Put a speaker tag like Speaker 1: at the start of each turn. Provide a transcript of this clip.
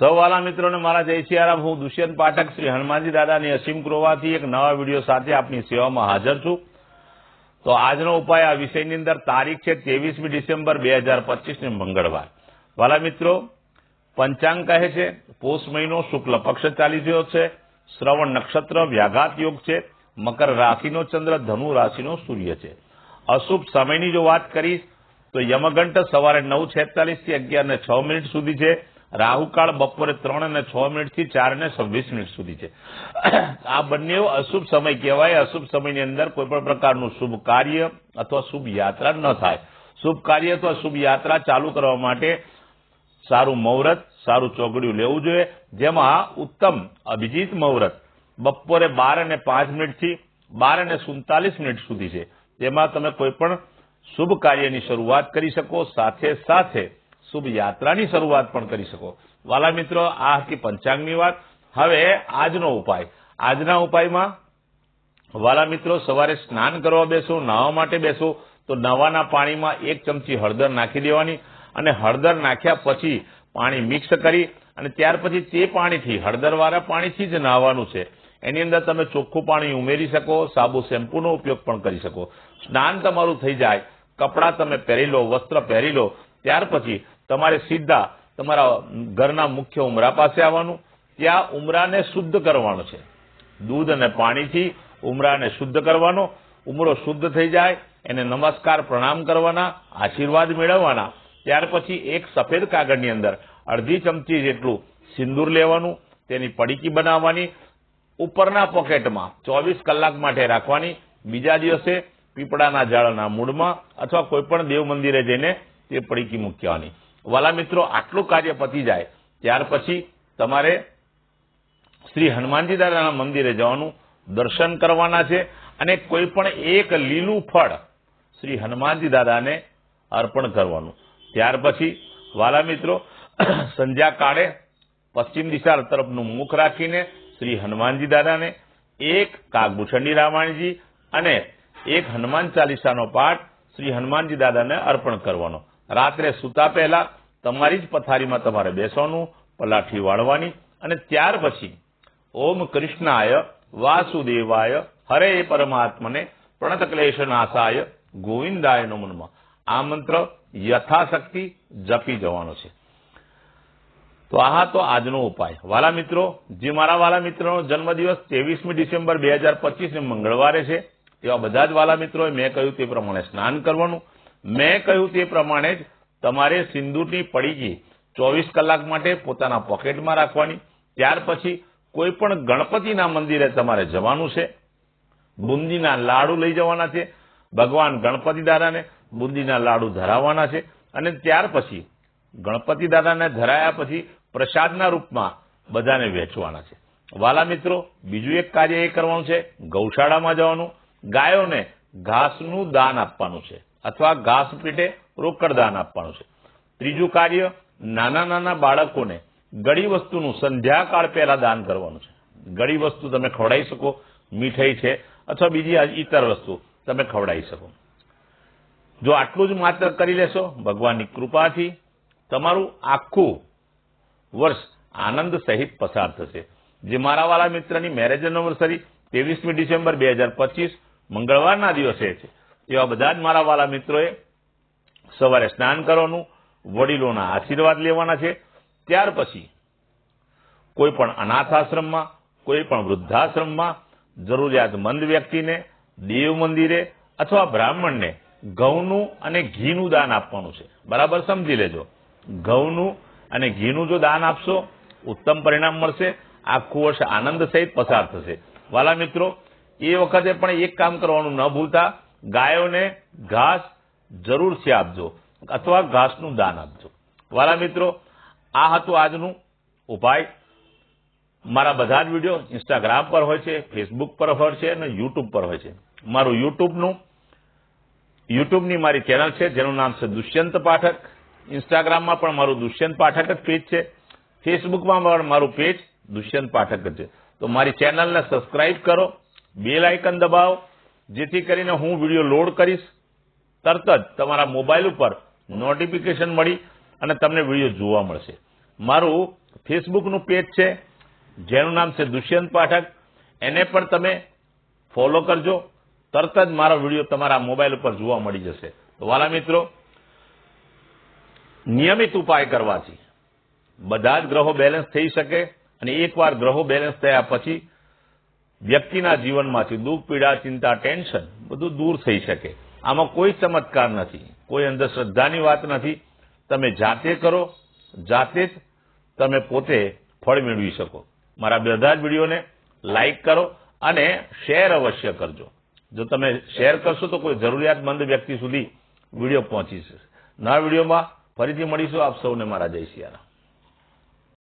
Speaker 1: સૌવાલા મિત્રોને મારા જય સિયારામ હું દુષ્યંત પાઠક શ્રી હનુમાનજી દાદાની અસીમ કૃવાથી એક નવા વીડિયો સાથે આપની સેવામાં હાજર છું. તો આજનો ઉપાય આ વિષયની અંદર તારીખ છે ત્રેવીસમી ડિસેમ્બર બે હજાર પચીસને મંગળવાર. વાલા મિત્રો, પંચાંગ કહે છે, પોષ મહિનો શુક્લ પક્ષ ચાલી રહ્યો છે, શ્રવણ નક્ષત્ર વ્યાઘાત યોગ છે, મકર રાશિનો ચંદ્ર, ધનુ રાશિનો સૂર્ય છે. અશુભ સમયની જો વાત કરીશ, તો યમઘંટ સવારે નવ છેતાલીસથી અગિયાર ને છ મિનિટ સુધી છે. રાહુકાળ બપોરે ત્રણ અને છ મિનિટથી ચાર ને છવ્વીસ મિનિટ સુધી છે. આ બંને અશુભ સમય કહેવાય. અશુભ સમયની અંદર કોઈ પણ પ્રકારનું શુભ કાર્ય અથવા શુભ યાત્રા ન થાય. શુભ કાર્ય અથવા શુભ યાત્રા ચાલુ કરવા માટે સારું મુહૂર્ત, સારું ચોગડિયું લેવું જોઈએ. જેમાં ઉત્તમ અભિજીત મુહૂર્ત બપોરે બાર અને પાંચ મિનિટથી બાર અને સુડતાલીસ મિનિટ સુધી છે. તેમાં તમે કોઈ પણ શુભ કાર્યની શરૂઆત કરી શકો. સાથે સાથે શુભ યાત્રાની શરૂઆત પણ કરી શકો. વાલા મિત્રો, આ હતી પંચાંગની વાત. હવે આજનો ઉપાય. આજના ઉપાયમાં વાલા મિત્રો, સવારે સ્નાન કરવા બેસો, નાહવા માટે બેસો, તો નવાના પાણીમાં એક ચમચી હળદર નાખી દેવાની અને હળદર નાખ્યા પછી પાણી મિક્સ કરી અને ત્યાર પછી તે પાણીથી, હળદરવાળા પાણીથી જ નાહવાનું છે. એની અંદર તમે ચોખ્ખું પાણી ઉમેરી શકો, સાબુ શેમ્પૂનો ઉપયોગ પણ કરી શકો. સ્નાન તમારું થઈ જાય. કપડાં તમે પહેરી લો, વસ્ત્ર પહેરી લો. ત્યાર પછી તમારે સીધા તમારા ઘરના મુખ્ય ઉમરા પાસે આવવાનું. ત્યાં ઉમરાને શુદ્ધ કરવાનો છે. દૂધ અને પાણીથી ઉમરાને શુદ્ધ કરવાનો. ઉમરો શુદ્ધ થઈ જાય, એને નમસ્કાર પ્રણામ કરવાના, આશીર્વાદ મેળવવાના. ત્યાર પછી એક સફેદ કાગળની અંદર અડધી ચમચી જેટલું સિંદૂર લેવાનું, તેની પડીકી બનાવવાની, ઉપરના પોકેટમાં ચોવીસ કલાક માટે રાખવાની. બીજા દિવસે પીપળાના ઝાડના મૂળમાં અથવા કોઈપણ દેવ મંદિરે જઈને તે પડીકી મૂકવાની. વાલા મિત્રો, આટલું કાર્ય પતી જાય, ત્યાર પછી તમારે શ્રી હનુમાનજી દાદાના મંદિરે જવાનું દર્શન કરવાના છે અને કોઈ પણ એક લીલું ફળ શ્રી હનુમાનજી દાદાને અર્પણ કરવાનું. ત્યાર પછી, વાલા મિત્રો, સંધ્યા કાળે પશ્ચિમ દિશા તરફનું મુખ રાખીને શ્રી હનુમાનજી દાદાને એક કાગભૂષણી રામાયણજી અને એક હનુમાન ચાલીસાનો પાઠ શ્રી હનુમાનજી દાદાને અર્પણ કરવાનો. રાત્રે સૂતા પહેલા તમારી જ પથારીમાં તમારે બેસવાનું, પલાઠી વાળવાની અને ત્યાર પછી ઓમ કૃષ્ણાય વાસુદેવાય હરે પરમાત્મને પ્રણત ક્લેશ નાશાય ગોવિંદાય નો મનમાં આ મંત્ર યથાશક્તિ જપી જવાનો છે. તો આ તો આજનો ઉપાય. વાલા મિત્રો, જે મારા વાલા મિત્રોનો જન્મદિવસ ત્રેવીસમી ડિસેમ્બર બે હજાર પચીસ મંગળવારે છે, એવા બધા જ વાલા મિત્રોએ મેં કહ્યું તે પ્રમાણે સ્નાન કરવાનું. મેં કહ્યું તે પ્રમાણે જ તમારે સિંદૂરની પડીકી ચોવીસ કલાક માટે પોતાના પોકેટમાં રાખવાની, ત્યાર પછી કોઈ પણ ગણપતિના મંદિરે તમારે જવાનું છે. બુંદીના લાડુ લઈ જવાના છે. ભગવાન ગણપતિ દાદાને બુંદીના લાડુ ધરાવવાના છે અને ત્યાર પછી ગણપતિ દાદાને ધરાયા પછી પ્રસાદના રૂપમાં બધાને વેચવાના છે. વાલા મિત્રો, બીજું એક કાર્ય એ કરવાનું છે. ગૌશાળામાં જવાનું. ગાયોને ઘાસનું દાન આપવાનું છે. અથવા ઘાસ પીઠે રોકડ દાન આપવાનું છે. ત્રીજું કાર્ય, નાના નાના બાળકોને ગળી વસ્તુનું સંધ્યાકાળ પહેલા દાન કરવાનું છે. ગળી વસ્તુ તમે ખવડાવી શકો, મીઠાઈ છે, અથવા બીજી ઇતર વસ્તુ તમે ખવડાવી શકો. જો આટલું જ માત્ર કરી લેશો, ભગવાનની કૃપાથી તમારું આખું વર્ષ આનંદ સહિત પસાર થશે. જે મારા વાલા મિત્રની મેરેજ એનિવર્સરી ત્રેવીસમી ડિસેમ્બર બે હજાર પચીસ, મંગળવારના દિવસે છે. એવા બધા જ મારા વાલા મિત્રોએ સવારે સ્નાન કરવાનું, વડીલોના આશીર્વાદ લેવાના છે. ત્યાર પછી કોઈ પણ અનાથ આશ્રમમાં કોઈ પણ વૃદ્ધાશ્રમમાં જરૂરિયાતમંદ વ્યક્તિને દેવ મંદિરે અથવા બ્રાહ્મણને ઘઉંનું અને ઘીનું દાન આપવાનું છે. બરાબર સમજી લેજો. ઘઉંનું અને ઘીનું જો દાન આપશો, ઉત્તમ પરિણામ મળશે. આખું વર્ષ આનંદ સહિત પસાર થશે. વાલા મિત્રો, એ વખતે પણ એક કામ કરવાનું ન ભૂલતા. ગાયોને ઘાસ જરૂરથી આપજો અથવા ઘાસનું દાન આપજો. વાલા મિત્રો, આ હતું આજનું ઉપાય. મારા બધા જ વીડિયો ઇન્સ્ટાગ્રામ પર હોય છે ફેસબુક પર હોય છે અને યુટ્યુબ પર હોય છે. મારું યુટ્યુબનું યુટ્યુબની મારી ચેનલ છે, જેનું નામ છે દુષ્યંત પાઠક. ઇન્સ્ટાગ્રામમાં પણ મારું દુષ્યંત પાઠક જ પેજ છે. ફેસબુકમાં પણ મારું પેજ દુષ્યંત પાઠક જ છે. તો મારી ચેનલને સબસ્ક્રાઇબ કરો બેલ આઇકન દબાવો જેથી કરીને હું વીડિયો લોડ કરીશ, તરત જ તમારા મોબાઈલ ઉપર નોટિફિકેશન મળી અને તમને વીડિયો જોવા મળશે. મારું ફેસબુકનું પેજ છે, જેનું નામ છે દુષ્યંત પાઠક. એને પણ તમે ફોલો કરજો. તરત જ મારો વીડિયો તમારા મોબાઈલ ઉપર જોવા મળી જશે. તો વાલા મિત્રો, નિયમિત ઉપાય કરવાથી બધા જ ગ્રહો બેલેન્સ થઈ શકે અને એકવાર ગ્રહો બેલેન્સ થયા પછી વ્યક્તિના જીવનમાંથી દુઃખ, પીડા, ચિંતા, ટેન્શન બધું દૂર થઈ શકે. આમાં કોઈ ચમત્કાર નથી, કોઈ અંધશ્રદ્ધાની વાત નથી. તમે જાતે કરો, જાતે જ તમે પોતે ફળ મેળવી શકો. મારા બધા જ વિડીયોને લાઇક કરો અને શેર અવશ્ય કરજો. જો તમે શેર કરશો તો કોઈ જરૂરિયાતમંદ વ્યક્તિ સુધી વીડિયો પહોંચી જશે. નવા વિડીયોમાં ફરીથી મળીશું. આપ સૌને મારા જય સિયારામ